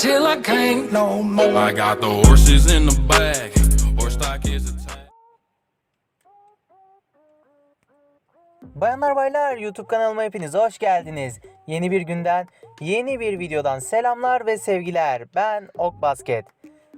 till I can't no more. I got the horses in the back. Horse stock is attached. Bayanlar baylar YouTube kanalıma hepiniz hoş geldiniz. Yeni bir günden, yeni bir videodan selamlar ve sevgiler. Ben Ok Basket.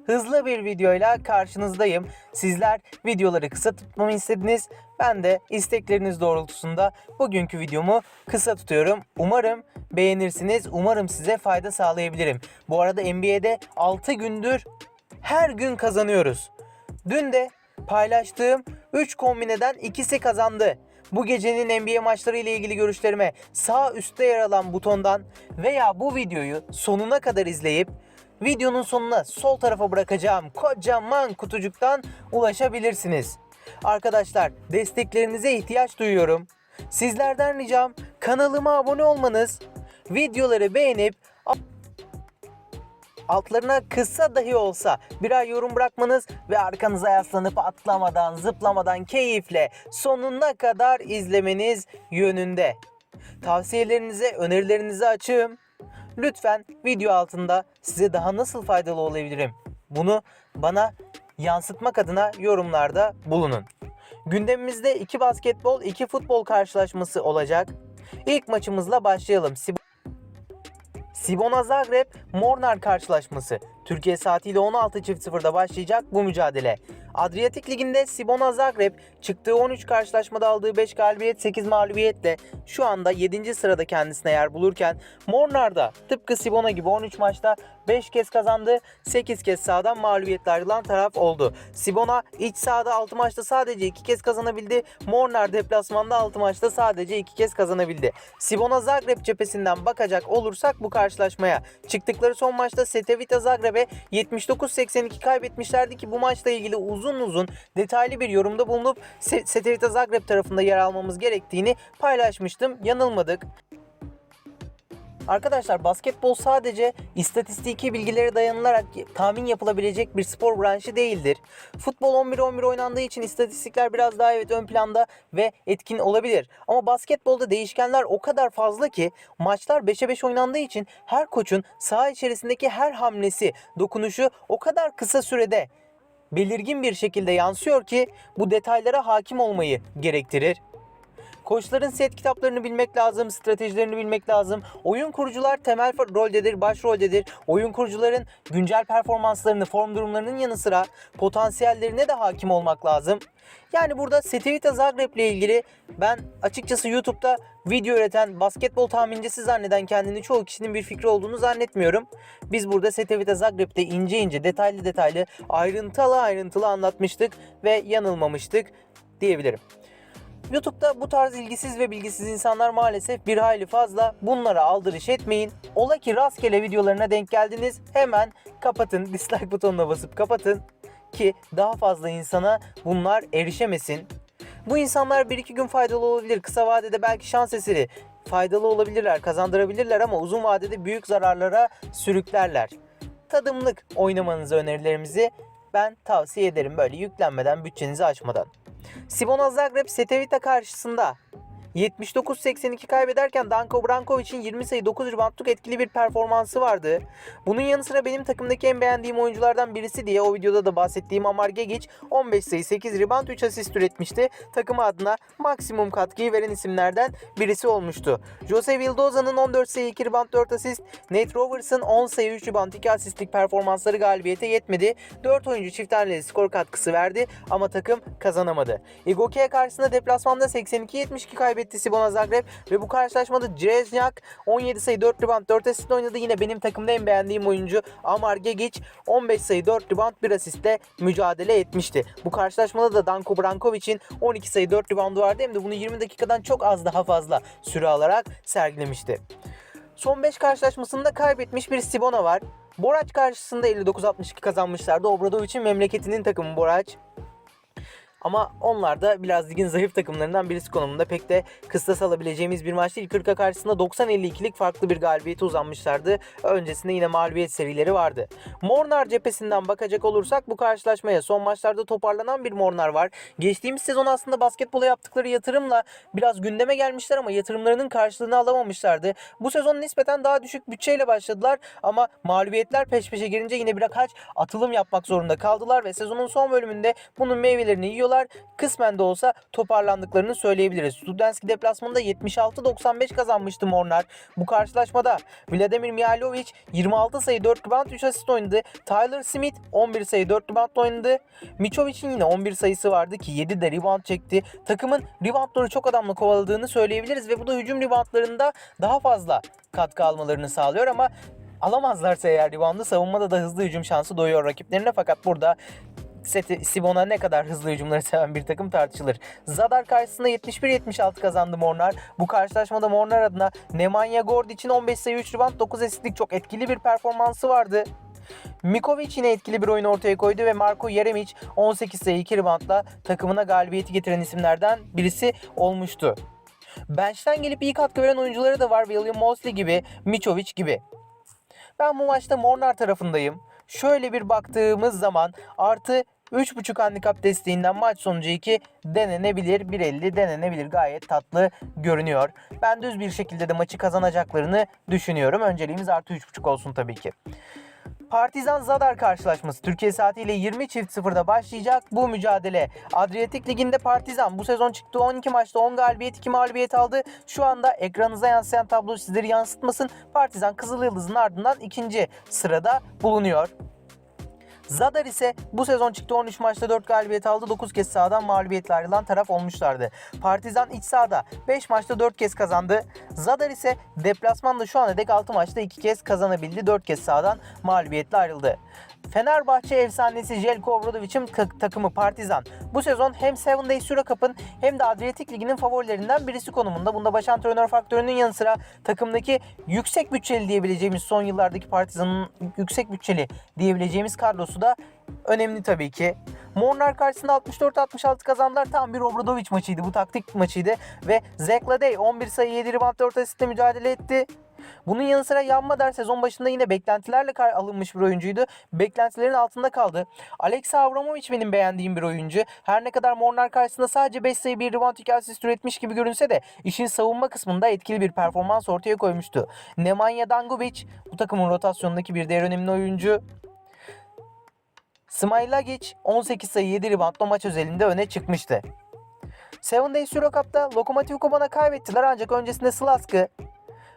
Hızlı bir videoyla karşınızdayım. Sizler videoları kısa tutmamı istediniz. Ben de istekleriniz doğrultusunda bugünkü videomu kısa tutuyorum. Umarım beğenirsiniz. Umarım size fayda sağlayabilirim. Bu arada NBA'de 6 gündür her gün kazanıyoruz. Dün de paylaştığım 3 kombineden ikisi kazandı. Bu gecenin NBA maçları ile ilgili görüşlerime sağ üstte yer alan butondan veya bu videoyu sonuna kadar izleyip videonun sonuna sol tarafa bırakacağım kocaman kutucuktan ulaşabilirsiniz. Arkadaşlar desteklerinize ihtiyaç duyuyorum. Sizlerden ricam kanalıma abone olmanız, videoları beğenip altlarına kısa dahi olsa birer yorum bırakmanız ve arkanıza yaslanıp atlamadan, zıplamadan keyifle sonuna kadar izlemeniz yönünde. Tavsiyelerinize, önerilerinizi açığım. Lütfen video altında size daha nasıl faydalı olabilirim? Bunu bana yansıtmak adına yorumlarda bulunun. Gündemimizde iki basketbol, iki futbol karşılaşması olacak. İlk maçımızla başlayalım. Sib- Sibona Zagreb Mornar karşılaşması. Türkiye saatiyle 16.00'da başlayacak bu mücadele. Adriyatik Ligi'nde Sibona Zagreb çıktığı 13 karşılaşmada aldığı 5 galibiyet 8 mağlubiyetle şu anda 7. sırada kendisine yer bulurken Mornar da tıpkı Sibona gibi 13 maçta 5 kez kazandı 8 kez sahadan mağlubiyetle ayrılan taraf oldu. Sibona iç sahada 6 maçta sadece 2 kez kazanabildi. Mornar deplasmanda 6 maçta sadece 2 kez kazanabildi. Sibona Zagreb cephesinden bakacak olursak bu karşılaşmaya çıktıkları son maçta Setevita Zagreb'e 79-82 kaybetmişlerdi ki bu maçla ilgili uzun uzun detaylı bir yorumda bulunup Se- Setevita Zagreb tarafında yer almamız gerektiğini paylaşmıştım. Yanılmadık. Arkadaşlar basketbol sadece istatistiki bilgilere dayanılarak tahmin yapılabilecek bir spor branşı değildir. Futbol 11-11 oynandığı için istatistikler biraz daha evet ön planda ve etkin olabilir. Ama basketbolda değişkenler o kadar fazla ki maçlar 5'e 5 oynandığı için her koçun saha içerisindeki her hamlesi, dokunuşu o kadar kısa sürede belirgin bir şekilde yansıyor ki bu detaylara hakim olmayı gerektirir. Koçların set kitaplarını bilmek lazım, stratejilerini bilmek lazım. Oyun kurucular temel roldedir, başroldedir. Oyun kurucuların güncel performanslarını, form durumlarının yanı sıra potansiyellerine de hakim olmak lazım. Yani burada Setevita Zagreb ile ilgili ben açıkçası YouTube'da video üreten, basketbol tahmincisi zanneden kendini çoğu kişinin bir fikri olduğunu zannetmiyorum. Biz burada Setevita Zagreb'de ince ince, detaylı detaylı, ayrıntılı ayrıntılı anlatmıştık ve yanılmamıştık diyebilirim. YouTube'da bu tarz ilgisiz ve bilgisiz insanlar maalesef bir hayli fazla. Bunlara aldırış etmeyin. Ola ki rastgele videolarına denk geldiniz. Hemen kapatın. Dislike butonuna basıp kapatın. Ki daha fazla insana bunlar erişemesin. Bu insanlar bir iki gün faydalı olabilir. Kısa vadede belki şans eseri faydalı olabilirler, kazandırabilirler ama uzun vadede büyük zararlara sürüklerler. Tadımlık oynamanızı önerilerimizi ben tavsiye ederim böyle yüklenmeden, bütçenizi açmadan. Sibona Zagreb Setevita karşısında 79-82 kaybederken Danko Brankovic'in 20 sayı 9 reboundluk etkili bir performansı vardı. Bunun yanı sıra benim takımdaki en beğendiğim oyunculardan birisi diye o videoda da bahsettiğim Amar Gegic 15 sayı 8 rebound 3 asist üretmişti. Takımı adına maksimum katkıyı veren isimlerden birisi olmuştu. Jose Vildoza'nın 14 sayı 2 rebound 4 asist, Nate Roberts'ın 10 sayı 3 rebound 2 asistlik performansları galibiyete yetmedi. 4 oyuncu çift haneli skor katkısı verdi ama takım kazanamadı. Igoke'ye karşısında deplasmanda 82-72 kaybetti Sibona Zagreb ve bu karşılaşmada Drezniak 17 sayı 4 rebound 4 asist oynadı. Yine benim takımda en beğendiğim oyuncu Amar Gegic 15 sayı 4 rebound 1 asistle mücadele etmişti. Bu karşılaşmada da Danko Brankovic'in 12 sayı 4 reboundu vardı hem de bunu 20 dakikadan çok az daha fazla süre alarak sergilemişti. Son 5 karşılaşmasında kaybetmiş bir Sibona var. Borac karşısında 59-62 kazanmışlardı. Obradovic'in memleketinin takımı Borac. Ama onlar da biraz ligin zayıf takımlarından birisi konumunda pek de kıstas alabileceğimiz bir maç değil. 40'a karşısında 90-52'lik farklı bir galibiyete uzanmışlardı. Öncesinde yine mağlubiyet serileri vardı. Mornar cephesinden bakacak olursak bu karşılaşmaya son maçlarda toparlanan bir Mornar var. Geçtiğimiz sezon aslında basketbola yaptıkları yatırımla biraz gündeme gelmişler ama yatırımlarının karşılığını alamamışlardı. Bu sezon nispeten daha düşük bütçeyle başladılar ama mağlubiyetler peş peşe gelince yine birkaç atılım yapmak zorunda kaldılar ve sezonun son bölümünde bunun meyvelerini yiyorlar. Kısmen de olsa toparlandıklarını söyleyebiliriz. Studenski deplasmanında 76-95 kazanmıştı Mornar. Bu karşılaşmada Vladimir Mihailovic 26 sayı 4 rebound 3 asist oynadı. Tyler Smith 11 sayı 4 rebound oynadı. Michovic'in yine 11 sayısı vardı ki 7 de rebound çekti. Takımın reboundları çok adamla kovaladığını söyleyebiliriz ve bu da hücum reboundlarında daha fazla katkı almalarını sağlıyor ama alamazlarsa eğer reboundu savunmada da hızlı hücum şansı doğuyor rakiplerine fakat burada seti Sibon'a ne kadar hızlı hücumları seven bir takım tartışılır. Zadar karşısında 71-76 kazandı Mornar. Bu karşılaşmada Mornar adına Nemanja Gordic'in 15 sayı 3 rebound 9 asistlik çok etkili bir performansı vardı. Mikovic yine etkili bir oyun ortaya koydu ve Marko Jeremic 18 sayı 2 reboundla takımına galibiyeti getiren isimlerden birisi olmuştu. Bench'ten gelip iyi katkı veren oyuncuları da var. William Mosley gibi, Michovic gibi. Ben bu maçta Mornar tarafındayım. Şöyle bir baktığımız zaman artı 3.5 handikap desteğinden maç sonucu 2 denenebilir. 1.50 denenebilir. Gayet tatlı görünüyor. Ben düz bir şekilde de maçı kazanacaklarını düşünüyorum. Önceliğimiz artı 3.5 olsun tabii ki. Partizan Zadar karşılaşması Türkiye saatiyle 20 çift sıfırda başlayacak bu mücadele. Adriyatik Ligi'nde Partizan bu sezon çıktığı 12 maçta 10 galibiyet 2 mağlubiyet aldı. Şu anda ekranınıza yansıyan tablo sizleri yansıtmasın. Partizan Kızıl Yıldız'ın ardından ikinci sırada bulunuyor. Zadar ise bu sezon çıktı 13 maçta 4 galibiyet aldı. 9 kez sahadan mağlubiyetle ayrılan taraf olmuşlardı. Partizan iç sahada 5 maçta 4 kez kazandı. Zadar ise deplasmanda şu ana dek 6 maçta 2 kez kazanabildi. 4 kez sahadan mağlubiyetle ayrıldı. Fenerbahçe efsanesi Jelko Obradovic'in takımı Partizan bu sezon hem Seven Days Euro Cup'ın hem de Adriyatik Ligi'nin favorilerinden birisi konumunda. Bunda baş antrenör faktörünün yanı sıra takımdaki yüksek bütçeli diyebileceğimiz son yıllardaki Partizan'ın yüksek bütçeli diyebileceğimiz kadrosu da önemli tabii ki. Mornar karşısında 64-66 kazandılar. Tam bir Obradovic maçıydı. Bu taktik maçıydı. Ve Zach Ladey 11 sayı 7 rebound 4 asistle mücadele etti. Bunun yanı sıra Yanmadar sezon başında yine beklentilerle alınmış bir oyuncuydu. Beklentilerin altında kaldı. Alex Avramovic benim beğendiğim bir oyuncu. Her ne kadar Mornar karşısında sadece 5 sayı 1 rebound 2 asist üretmiş gibi görünse de işin savunma kısmında etkili bir performans ortaya koymuştu. Nemanja Dangubic bu takımın rotasyonundaki bir diğer önemli oyuncu. Smailagic 18 sayı 7 reboundla maç özelinde öne çıkmıştı. Seven Days Euro Cup'ta Lokomotiv Koban'a kaybettiler ancak öncesinde Slask'ı,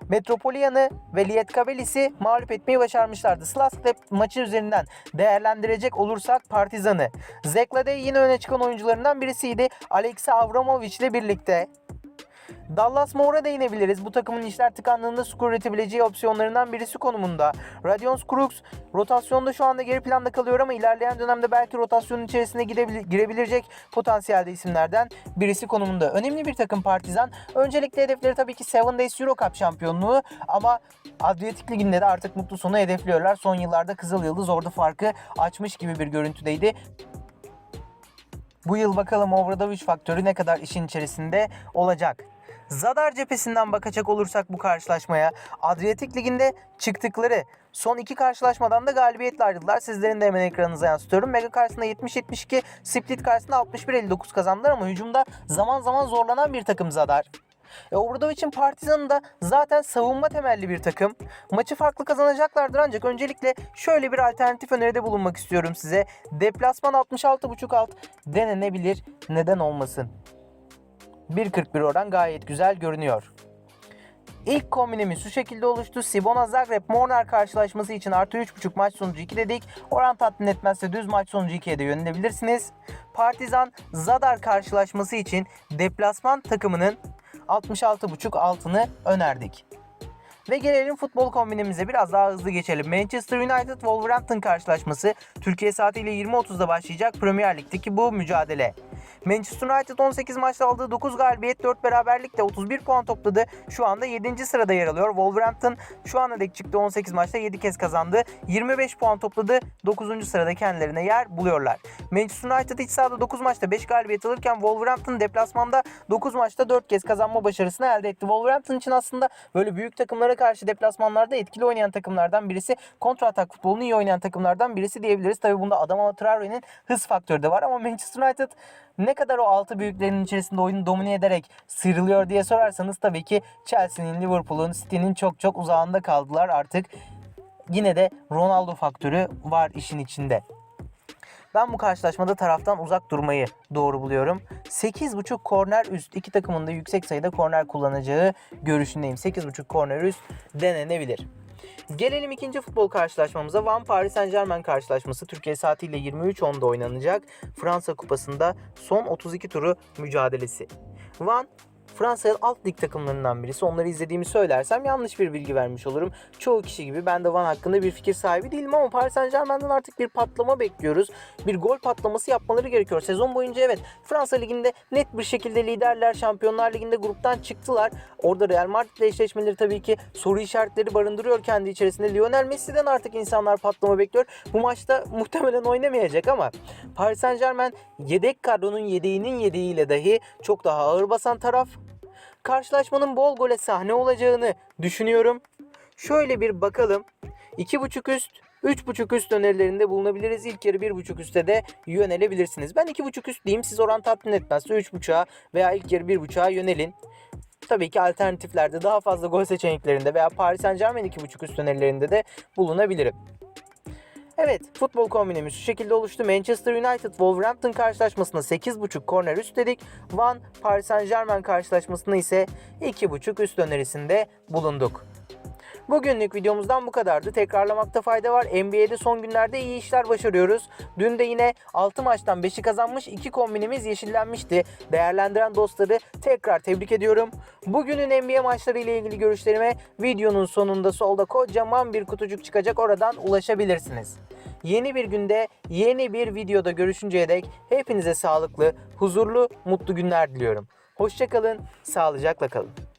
Metropoliyan'ı ve Lietkabelis'i mağlup etmeyi başarmışlardı. Slask de maçı üzerinden değerlendirecek olursak Partizan'ı. Zeklade yine öne çıkan oyuncularından birisiydi. Alexey Avramovic ile birlikte. Dallas Moore'a değinebiliriz. Bu takımın işler tıkandığında skor üretebileceği opsiyonlarından birisi konumunda. Radion Crooks rotasyonda şu anda geri planda kalıyor ama ilerleyen dönemde belki rotasyonun içerisine girebilecek potansiyelde isimlerden birisi konumunda. Önemli bir takım Partizan. Öncelikle hedefleri tabii ki Seven Days Euro Cup şampiyonluğu ama Adriyatik Ligi'nde de artık mutlu sonu hedefliyorlar. Son yıllarda Kızıl Yıldız orada farkı açmış gibi bir görüntüdeydi. Bu yıl bakalım Obradovic faktörü ne kadar işin içerisinde olacak. Zadar cephesinden bakacak olursak bu karşılaşmaya Adriyatik Ligi'nde çıktıkları son iki karşılaşmadan da galibiyetle ayrıldılar. Sizlerin de hemen ekranınıza yansıtıyorum. Mega karşısında 70-72, Split karşısında 61-59 kazandılar ama hücumda zaman zaman zorlanan bir takım Zadar. E, Obradovic'in Partizan'ı da zaten savunma temelli bir takım. Maçı farklı kazanacaklardır ancak öncelikle şöyle bir alternatif öneride bulunmak istiyorum size. Deplasman 66.5 alt denenebilir. Neden olmasın? 1.41 oran gayet güzel görünüyor. İlk kombinimiz şu şekilde oluştu. Sibona Zagreb Mornar karşılaşması için artı 3.5 maç sonucu 2 dedik. Oran tatmin etmezse düz maç sonucu 2'ye de yönelebilirsiniz. Partizan Zadar karşılaşması için deplasman takımının 66.5 altını önerdik. Ve gelelim futbol kombinimize biraz daha hızlı geçelim. Manchester United Wolverhampton karşılaşması Türkiye saatiyle 20.30'da başlayacak Premier Lig'deki bu mücadele. Manchester United 18 maçta aldığı 9 galibiyet 4 beraberlikle 31 puan topladı. Şu anda 7. sırada yer alıyor. Wolverhampton şu ana dek çıktı 18 maçta 7 kez kazandı. 25 puan topladı. 9. sırada kendilerine yer buluyorlar. Manchester United iç sahada 9 maçta 5 galibiyet alırken Wolverhampton deplasmanda 9 maçta 4 kez kazanma başarısını elde etti. Wolverhampton için aslında böyle büyük takımlara karşı deplasmanlarda etkili oynayan takımlardan birisi. Kontra atak futbolunu iyi oynayan takımlardan birisi diyebiliriz. Tabi bunda Adama Traore'nin hız faktörü de var ama Manchester United ne kadar o altı büyüklerin içerisinde oyunu domine ederek sıyrılıyor diye sorarsanız tabii ki Chelsea'nin, Liverpool'un, City'nin çok çok uzağında kaldılar artık. Yine de Ronaldo faktörü var işin içinde. Ben bu karşılaşmada taraftan uzak durmayı doğru buluyorum. 8.5 korner üst. iki takımın da yüksek sayıda korner kullanacağı görüşündeyim. 8.5 korner üst denenebilir. Gelelim ikinci futbol karşılaşmamıza. Van Paris Saint Germain karşılaşması Türkiye saatiyle 23.10'da oynanacak. Fransa Kupası'nda son 32 turu mücadelesi. Van Fransa'nın alt lig takımlarından birisi. Onları izlediğimi söylersem yanlış bir bilgi vermiş olurum. Çoğu kişi gibi ben de Van hakkında bir fikir sahibi değilim ama Paris Saint Germain'den artık bir patlama bekliyoruz. Bir gol patlaması yapmaları gerekiyor. Sezon boyunca evet Fransa Ligi'nde net bir şekilde liderler. Şampiyonlar Ligi'nde gruptan çıktılar. Orada Real Madrid ile eşleşmeleri tabii ki soru işaretleri barındırıyor kendi içerisinde. Lionel Messi'den artık insanlar patlama bekliyor. Bu maçta muhtemelen oynamayacak ama Paris Saint Germain yedek kadronun yedeğinin yedeğiyle dahi çok daha ağır basan taraf karşılaşmanın bol gole sahne olacağını düşünüyorum. Şöyle bir bakalım. 2.5 üst 3.5 üst önerilerinde bulunabiliriz. İlk yarı 1.5 üste de yönelebilirsiniz. Ben 2.5 üst diyeyim. Siz oran tatmin etmezse 3.5'a veya ilk yarı 1.5'a yönelin. Tabii ki alternatiflerde daha fazla gol seçeneklerinde veya Paris Saint Germain 2.5 üst önerilerinde de bulunabilirim. Evet futbol kombinimiz şu şekilde oluştu. Manchester United Wolverhampton karşılaşmasında 8.5 korner üst dedik. Van Paris Saint Germain karşılaşmasında ise 2.5 üst önerisinde bulunduk. Bugünlük videomuzdan bu kadardı. Tekrarlamakta fayda var. NBA'de son günlerde iyi işler başarıyoruz. Dün de yine 6 maçtan 5'i kazanmış 2 kombinimiz yeşillenmişti. Değerlendiren dostları tekrar tebrik ediyorum. Bugünün NBA maçları ile ilgili görüşlerime videonun sonunda solda kocaman bir kutucuk çıkacak. Oradan ulaşabilirsiniz. Yeni bir günde yeni bir videoda görüşünceye dek hepinize sağlıklı, huzurlu, mutlu günler diliyorum. Hoşçakalın, sağlıcakla kalın.